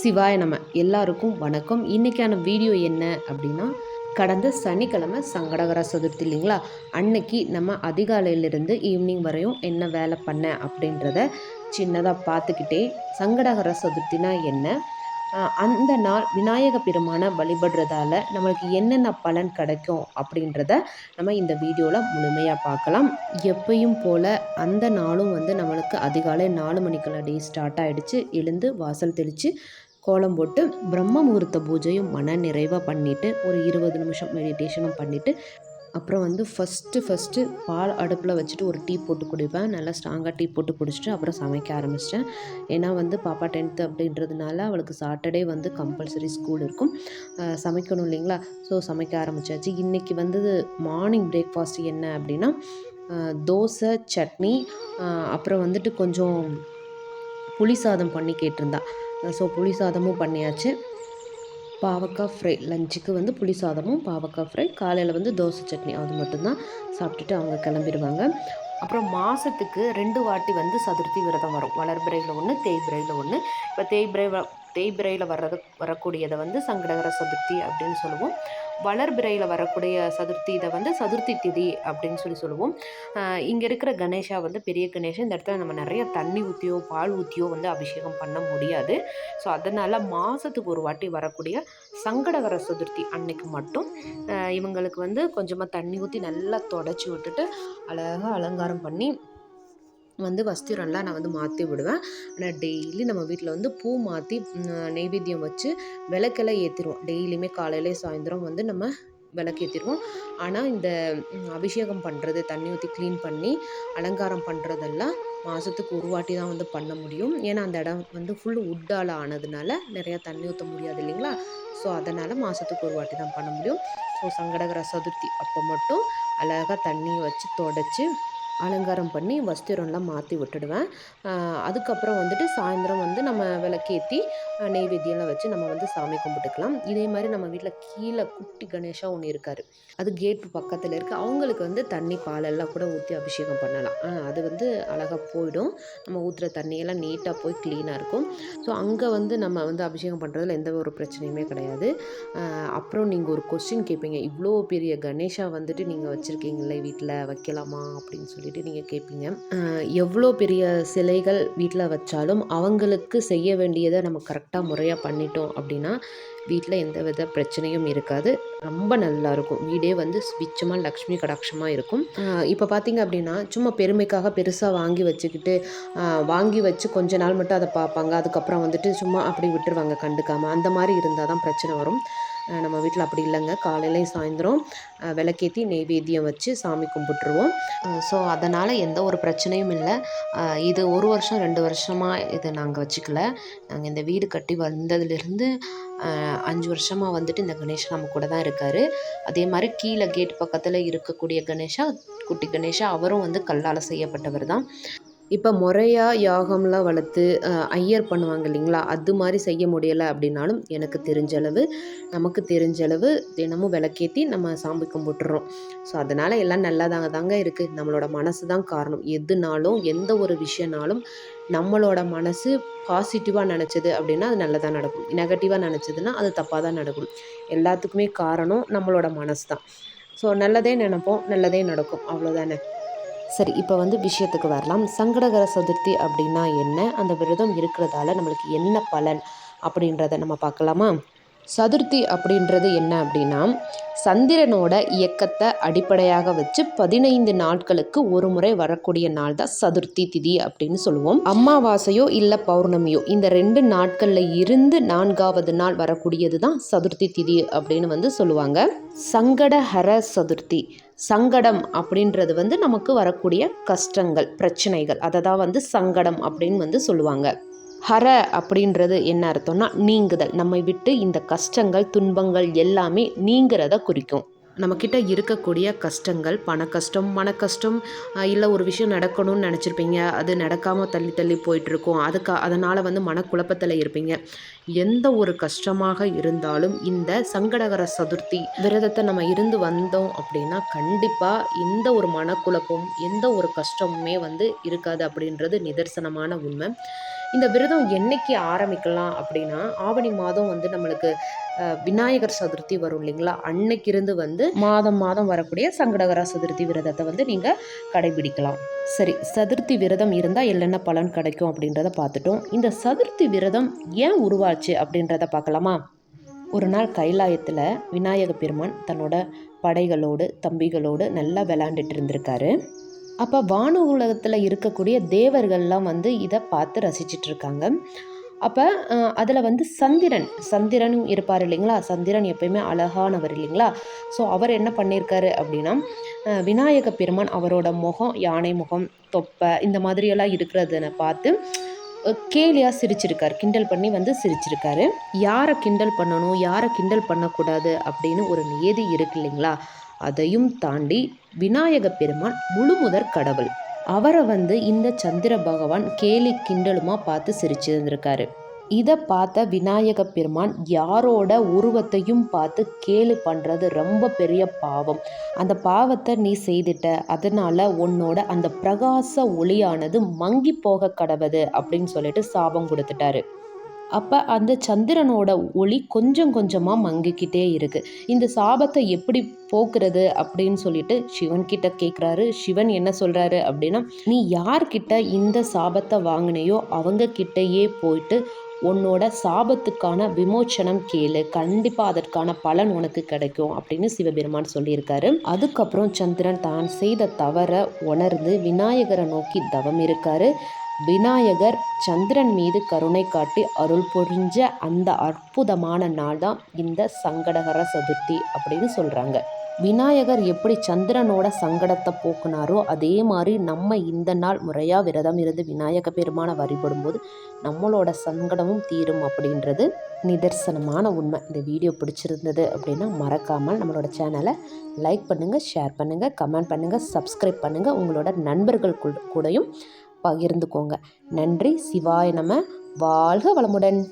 சிவாய நம்ம எல்லாருக்கும் வணக்கம். இன்றைக்கான வீடியோ என்ன அப்படின்னா கடந்த சனிக்கிழமை சங்கடகர சதுர்த்தி இல்லைங்களா? அன்னைக்கு நம்ம அதிகாலையிலிருந்து ஈவினிங் வரையும் என்ன வேலை பண்ண அப்படின்றத சின்னதாக பார்த்துக்கிட்டே சங்கடகர சதுர்த்தினா என்ன? அந்த நாள் விநாயக பெருமானை வழிபடுறதால நம்மளுக்கு என்னென்ன பலன் கிடைக்கும் அப்படின்றத நம்ம இந்த வீடியோவில் முழுமையாக பார்க்கலாம். எப்பயும் போல் அந்த நாளும் வந்து நம்மளுக்கு அதிகாலை நாலு மணிக்கெல்லாம் டே ஸ்டார்ட் ஆகிடுச்சு எழுந்து வாசல் தெளித்து கோலம் போட்டு பிரம்ம முகூர்த்த பூஜையும் மன நிறைவாக பண்ணிவிட்டு ஒரு இருபது நிமிஷம் மெடிடேஷனும் பண்ணிவிட்டு அப்புறம் வந்து ஃபஸ்ட்டு ஃபஸ்ட்டு பால் அடுப்பில் வச்சுட்டு ஒரு டீ போட்டு குடிப்பேன். நல்லா ஸ்ட்ராங்காக டீ போட்டு குடிச்சிட்டு அப்புறம் சமைக்க ஆரம்பிச்சிட்டேன். ஏன்னா வந்து பாப்பா டென்த்து அப்படின்றதுனால அவளுக்கு சாட்டர்டே வந்து கம்பல்சரி ஸ்கூல் இருக்கும். சமைக்கணும் இல்லைங்களா? ஸோ சமைக்க ஆரம்பித்தாச்சு இன்றைக்கி வந்து மார்னிங் பிரேக்ஃபாஸ்ட் என்ன அப்படின்னா தோசை சட்னி அப்புறம் வந்துட்டு கொஞ்சம் புளி சாதம் பண்ணி கேட்டிருந்தா. ஸோ புளி சாதமும் பண்ணியாச்சு. பாவக்காய் ஃப்ரை லஞ்சுக்கு வந்து புளி சாதமும் பாவக்காய் ஃப்ரை காலையில் வந்து தோசை சட்னி அது மட்டும்தான். சாப்பிட்டுட்டு அவங்க கிளம்பிடுவாங்க. அப்புறம் மாதத்துக்கு ரெண்டு வாட்டி வந்து சதுர்த்தி விரதம் வரும். வளர்பிறையில் ஒன்று தேய்பிரையில் ஒன்று இப்போ தேய்பிரை தேய்பிரையில் வர்றது வரக்கூடியதை வந்து சங்கடகர சதுர்த்தி அப்படின்னு சொல்லுவோம். வளர்பிறையில் வரக்கூடிய சதுர்த்தி இதை வந்து சதுர்த்தி திதி அப்படின்னு சொல்லி சொல்லுவோம். இங்கே இருக்கிற கணேஷா வந்து பெரிய கணேஷன் இந்த இடத்துல நம்ம நிறைய தண்ணி ஊற்றியோ பால் ஊற்றியோ வந்து அபிஷேகம் பண்ண முடியாது. ஸோ அதனால் மாதத்துக்கு ஒரு வாட்டி வரக்கூடிய சங்கடகர சதுர்த்தி அன்னைக்கு மட்டும் இவங்களுக்கு வந்து கொஞ்சமாக தண்ணி ஊற்றி நல்லா தொடச்சி விட்டுட்டு அழகாக அலங்காரம் பண்ணி வந்து வஸ்திரம்லாம் நான் வந்து மாற்றி விடுவேன். ஆனால் டெய்லி நம்ம வீட்டில் வந்து பூ மாற்றி நெய்வேத்தியம் வச்சு விளக்கெல்லாம் ஏற்றிடுவோம் டெய்லியுமே காலையிலே சாயந்தரம் வந்து நம்ம விளக்கேற்றிடுவோம் ஆனால் இந்த அபிஷேகம் பண்ணுறது தண்ணி ஊற்றி க்ளீன் பண்ணி அலங்காரம் பண்ணுறதெல்லாம் மாதத்துக்கு ஒரு வாட்டி தான் வந்து பண்ண முடியும். ஏன்னா அந்த இடம் வந்து ஃபுல் உட்டால் ஆனதுனால நிறையா தண்ணி ஊற்ற முடியாது இல்லைங்களா? ஸோ அதனால் மாதத்துக்கு ஒரு வாட்டி தான் பண்ண முடியும். ஸோ சங்கடகர சதுர்த்தி அப்போ மட்டும் அழகாக தண்ணியை வச்சு தொடச்சி அலங்காரம் பண்ணி வஸ்திரம்லாம் மாற்றி விட்டுடுவேன். அதுக்கப்புறம் வந்துட்டு சாயந்தரம் வந்து நம்ம விளக்கேற்றி நெய்வேத்தியம்லாம் வச்சு நம்ம வந்து சாமி கும்பிட்டுக்கலாம். இதே மாதிரி நம்ம வீட்டில் கீழே குட்டி கணேஷாக ஒன்று இருக்கார். அது கேட்டு பக்கத்தில் இருக்குது அவங்களுக்கு வந்து தண்ணி பாலெல்லாம் கூட ஊற்றி அபிஷேகம் பண்ணலாம். அது வந்து அழகாக போயிடும். நம்ம ஊற்றுற தண்ணியெல்லாம் நீட்டாக போய் க்ளீனாக இருக்கும். ஸோ அங்கே வந்து நம்ம வந்து அபிஷேகம் பண்ணுறதுல எந்த ஒரு பிரச்சனையுமே கிடையாது. அப்புறம் நீங்கள் ஒரு கொஸ்டின் கேட்பீங்க இவ்வளோ பெரிய கணேஷா வந்துட்டு நீங்கள் வச்சுருக்கீங்களே வீட்டில் வைக்கலாமா அப்படின்னு சொல்லி. சொல்லிட்டு நீங்கள் கேட்பீங்க எவ்வளோ பெரிய சிலைகள் வீட்டில் வச்சாலும் அவங்களுக்கு செய்ய வேண்டியதை நம்ம கரெக்டாக முறையாக பண்ணிட்டோம் அப்படின்னா வீட்டில் எந்த வித பிரச்சனையும் இருக்காது. ரொம்ப நல்லாயிருக்கும் வீடே வந்து சுவிச்சமாக லக்ஷ்மி கடாட்சமாக இருக்கும். இப்போ பார்த்தீங்க அப்படின்னா சும்மா பெருமைக்காக பெருசாக வாங்கி வச்சுக்கிட்டு வாங்கி வச்சு கொஞ்ச நாள் மட்டும் அதை பார்ப்பாங்க. அதுக்கப்புறம் வந்துட்டு சும்மா அப்படி விட்டுருவாங்க கண்டுக்காமல் அந்த மாதிரி இருந்தால் தான் பிரச்சனை வரும். நம்ம வீட்டில் அப்படி இல்லைங்க. காலையிலையும் சாயந்தரம் விளக்கேற்றி நெய்வேத்தியம் வச்சு சாமி கும்பிட்டுருவோம். ஸோ அதனால் எந்த ஒரு பிரச்சனையும் இல்லை. இது ஒரு வருஷம் ரெண்டு வருஷமாக இதை நாங்கள் வச்சுக்கல. நாங்கள் இந்த வீடு கட்டி வந்ததுலேருந்து அஞ்சு வருஷமாக வந்துட்டு இந்த கணேஷ் நம்ம கூட தான் இருக்கார். அதே மாதிரி கீழே கேட் பக்கத்தில் இருக்கக்கூடிய கணேஷா குட்டி கணேஷா அவரும் வந்து கல்லால் செய்யப்பட்டவர் தான். இப்போ முறையாக யாகம்லாம் வளர்த்து ஐயர் பண்ணுவாங்க இல்லைங்களா? அது மாதிரி செய்ய முடியலை அப்படின்னாலும் எனக்கு தெரிஞ்சளவு நமக்கு தெரிஞ்சளவு தினமும் விளக்கேற்றி நம்ம சாமி கும்பிட்டுறோம். ஸோ அதனால் எல்லாம் நல்லதாக தாங்க இருக்குது நம்மளோட மனசு தான் காரணம். எதுனாலும் எந்த ஒரு விஷயனாலும் நம்மளோட மனசு பாசிட்டிவாக நினச்சது அப்படின்னா அது நல்லதாக நடக்கும். நெகட்டிவாக நினச்சதுன்னா அது தப்பாக தான் நடக்கும். எல்லாத்துக்குமே காரணம் நம்மளோட மனசு தான். ஸோ நல்லதே நினைப்போம் நல்லதே நடக்கும். அவ்வளோதானே சரி இப்போ வந்து விஷயத்துக்கு வரலாம். சங்கடகர சதுர்த்தி அப்படின்னா என்ன? அந்த விரதம் இருக்கிறதால நம்மளுக்கு என்ன பலன் அப்படின்றத நம்ம பார்க்கலாமா? சதுர்த்தி அப்படின்றது என்ன அப்படின்னா சந்திரனோட இயக்கத்தை அடிப்படையாக வச்சு பதினைந்து நாட்களுக்கு ஒரு முறை வரக்கூடிய நாள் தான் சதுர்த்தி திதி அப்படின்னு சொல்லுவோம். அமாவாசையோ இல்லை பௌர்ணமியோ இந்த ரெண்டு நாட்களில் இருந்து நான்காவது நாள் வரக்கூடியது தான் சதுர்த்தி திதி அப்படின்னு வந்து சொல்லுவாங்க. சங்கடஹர சதுர்த்தி. சங்கடம் அப்படின்றது வந்து நமக்கு வரக்கூடிய கஷ்டங்கள் பிரச்சனைகள். அதை தான் வந்து சங்கடம் அப்படின்னு வந்து சொல்லுவாங்க. ஹர அப்படின்றது என்ன அர்த்தம்னா நீங்குதல். நம்மை விட்டு இந்த கஷ்டங்கள் துன்பங்கள் எல்லாமே நீங்கிறத குறிக்கும். நம்மக்கிட்ட இருக்கக்கூடிய கஷ்டங்கள் பண கஷ்டம் மன கஷ்டம் இல்லை ஒரு விஷயம் நடக்கணும்னு நினச்சிருப்பீங்க. அது நடக்காமல் தள்ளி தள்ளி போயிட்டுருக்கும். அதுக்கு அதனால் வந்து மனக்குழப்பத்தில் இருப்பீங்க. எந்த ஒரு கஷ்டமாக இருந்தாலும் இந்த சங்கடகர சதுர்த்தி விரதத்தை நம்ம இருந்து வந்தோம் அப்படின்னா கண்டிப்பாக எந்த ஒரு மனக்குழப்பம் எந்த ஒரு கஷ்டமுமே வந்து இருக்காது அப்படின்றது நிதர்சனமான உண்மை. இந்த விரதம் என்னைக்கு ஆரம்பிக்கலாம் அப்படின்னா ஆவணி மாதம் வந்து நம்மளுக்கு விநாயகர் சதுர்த்தி வரும் இல்லைங்களா? அன்னைக்கு இருந்து வந்து மாதம் மாதம் வரக்கூடிய சங்கடகர சதுர்த்தி விரதத்தை வந்து நீங்கள் கடைபிடிக்கலாம். சரி சதுர்த்தி விரதம் இருந்தால் என்னென்ன பலன் கிடைக்கும் அப்படின்றத பார்த்துட்டோம். இந்த சதுர்த்தி விரதம் ஏன் உருவாச்சு அப்படின்றத பார்க்கலாமா? ஒரு நாள் கைலாயத்தில் விநாயக பெருமான் தன்னோட படைகளோடு தம்பிகளோடு நல்லா விளாண்டுட்டு இருந்திருக்காரு. அப்போ வானு உலகத்தில் இருக்கக்கூடிய தேவர்கள்லாம் வந்து இதை பார்த்து ரசிச்சிட்டு இருக்காங்க அப்போ அதில் வந்து சந்திரன் சந்திரனும் இருப்பார் இல்லைங்களா? சந்திரன் எப்பயுமே அழகானவர் இல்லைங்களா? ஸோ அவர் என்ன பண்ணியிருக்காரு அப்படின்னா விநாயக பெருமான் அவரோட முகம் யானை முகம் தொப்பை இந்த மாதிரியெல்லாம் இருக்கிறதுன பார்த்து கேலியாக சிரிச்சிருக்கார். கிண்டல் பண்ணி வந்து சிரிச்சிருக்காரு. யாரை கிண்டல் பண்ணணும் யாரை கிண்டல் பண்ணக்கூடாது அப்படின்னு ஒரு நியதி இருக்கு இல்லைங்களா? அதையும் தாண்டி விநாயக பெருமான் முழுமுதற் கடவுள். அவரை வந்து இந்த சந்திர பகவான் கேலி கிண்டலுமா பார்த்து சிரிச்சிருந்திருக்காரு. இதை பார்த்த விநாயக பெருமான் யாரோட உருவத்தையும் பார்த்து கேலி பண்ணுறது ரொம்ப பெரிய பாவம். அந்த பாவத்தை நீ செய்துட்ட அதனால உன்னோட அந்த பிரகாச ஒளியானது மங்கி போக கடவுது அப்படின்னு சொல்லிட்டு சாபம் கொடுத்துட்டாரு. அப்போ அந்த சந்திரனோட ஒளி கொஞ்சம் கொஞ்சமாக மங்கிக்கிட்டே இருக்கு. இந்த சாபத்தை எப்படி போக்குறது அப்படின்னு சொல்லிட்டு சிவன் கிட்ட கேட்குறாரு சிவன் என்ன சொல்கிறாரு அப்படின்னா நீ யார்கிட்ட இந்த சாபத்தை வாங்கினையோ அவங்க கிட்டேயே போயிட்டு உன்னோட சாபத்துக்கான விமோச்சனம் கேளு. கண்டிப்பாக அதற்கான பலன் உனக்கு கிடைக்கும் அப்படின்னு சிவபெருமான் சொல்லியிருக்காரு. அதுக்கப்புறம் சந்திரன் தான் செய்த தவற உணர்ந்து விநாயகரை நோக்கி தவம் இருக்காரு. விநாயகர் சந்திரன் மீது கருணை காட்டி அருள் புரிஞ்ச அந்த அற்புதமான நாள் தான் இந்த சங்கடகர சதுர்த்தி அப்படின்னு சொல்கிறாங்க விநாயகர் எப்படி சந்திரனோட சங்கடத்தை போக்குனாரோ அதே மாதிரி நம்ம இந்த நாள் முறையாக விரதம் இருந்து விநாயக பெருமானை வழிபடும்போது நம்மளோட சங்கடமும் தீரும் அப்படின்றது நிதர்சனமான உண்மை. இந்த வீடியோ பிடிச்சிருந்தது அப்படின்னா மறக்காமல் நம்மளோட சேனலை லைக் பண்ணுங்கள் ஷேர் பண்ணுங்கள் கமெண்ட் பண்ணுங்கள் சப்ஸ்கிரைப் பண்ணுங்கள் உங்களோட நண்பர்கள் கூட- கூடயும் பகிர்ந்துக்கோங்க. நன்றி. சிவாய நம. வாழ்க வளமுடன்.